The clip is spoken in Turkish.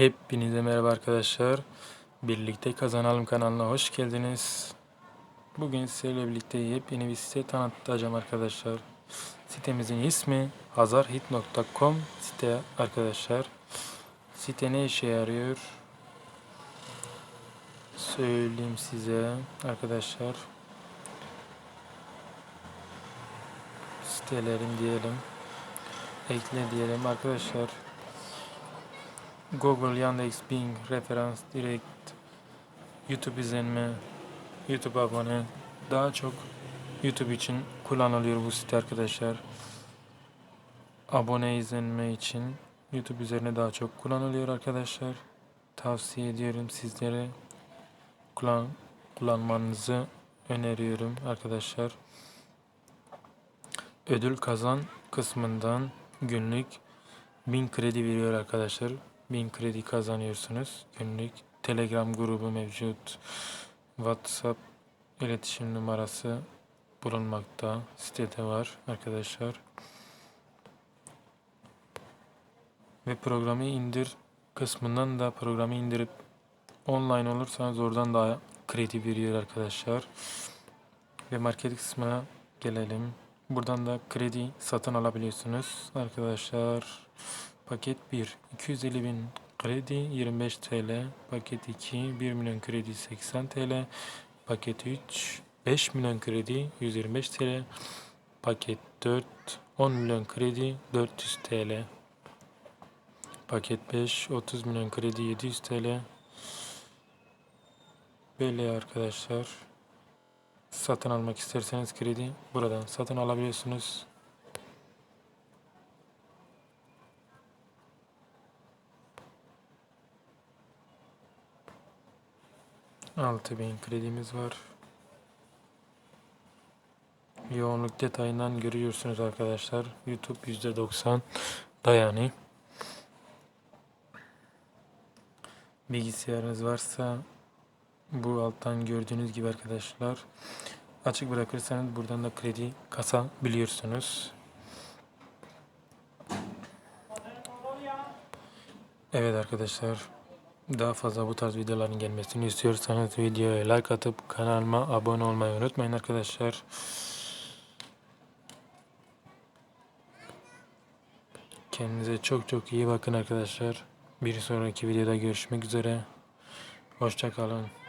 Hepinize merhaba arkadaşlar. Birlikte Kazanalım kanalına hoş geldiniz. Bugün sizlerle birlikte yepyeni bir site tanıtacağım arkadaşlar. Sitemizin ismi hazarhit.com site arkadaşlar. Site ne işe yarıyor? Söyleyeyim size arkadaşlar. Sitelerim diyelim. Ekle diyelim arkadaşlar. Google, Yandex, Bing, referans, direkt, YouTube izlenme, YouTube abone. Daha çok YouTube için kullanılıyor bu site arkadaşlar. Abone izlenme için YouTube üzerine daha çok kullanılıyor arkadaşlar. Tavsiye ediyorum sizlere kullan kullanmanızı öneriyorum arkadaşlar. Ödül kazan kısmından günlük 1000 kredi veriyor arkadaşlar. 1000 kredi kazanıyorsunuz günlük. Telegram grubu mevcut. WhatsApp iletişim numarası bulunmakta. Sitede var arkadaşlar. Ve programı indir kısmından da programı indirip online olursanız oradan da kredi veriyor arkadaşlar. Ve market kısmına gelelim. Buradan da kredi satın alabiliyorsunuz arkadaşlar. Paket 1 250 bin kredi 25 TL. Paket 2 1 milyon kredi 80 TL. Paket 3 5 milyon kredi 125 TL. Paket 4 10 milyon kredi 400 TL. Paket 5 30 milyon kredi 700 TL. Böyle arkadaşlar. Satın almak isterseniz kredi buradan satın alabiliyorsunuz. Altı bin kredimiz var. Yoğunluk detayından görüyorsunuz arkadaşlar. YouTube %90 dayanı. Bilgisayarınız varsa bu alttan gördüğünüz gibi arkadaşlar açık bırakırsanız buradan da kredi kasabiliyorsunuz. Evet arkadaşlar daha fazla bu tarz videoların gelmesini istiyorsanız videoya like atıp kanalıma abone olmayı unutmayın arkadaşlar. Kendinize çok çok iyi bakın arkadaşlar. Bir sonraki videoda görüşmek üzere. Hoşça kalın.